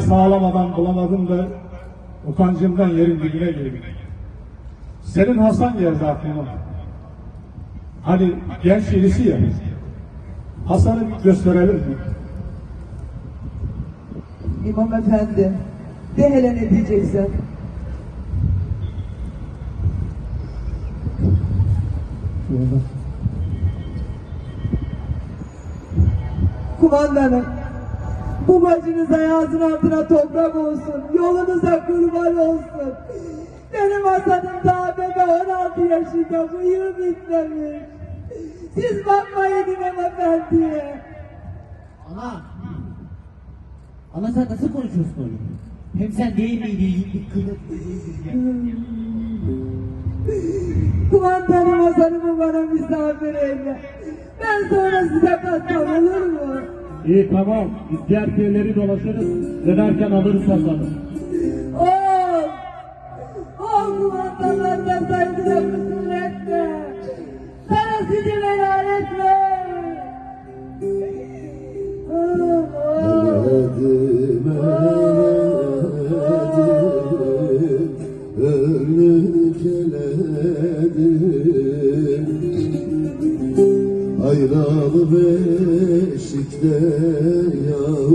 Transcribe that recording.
sağlamadan bulamadım da utancımdan yerin dibine girdim. Senin Hasan geldi aklıma. Hani genç birisi ya. Hasan'ı bir gösterelim mi? İmam efendi, de hele ne diyeceksin? Kumandanım, bu bacınız ayağınızın altına toprak olsun, yolunuza kurban olsun. Benim Hasan'ım daha bebe 16 yaşında, bıyığı bitmemiş. Siz bakmayın İmam efendiye. Ana! Ana sen nasıl konuşuyorsun öyle? Hem sen değil miydin yiğitlik kılık Kumandanım Hasan'ımı bana misafir eyle. Ben sonra size katsam olur? İyi tamam. Diğer köyleri dolaşırız. Dönerken alırız Hasan'ı. Ol! Ol kumandanlarına saygıyla kusur etme. Sana sizi helal etme. Oh, oh. Edim, edim, önlük eledim. Ayralı beşikte yavrum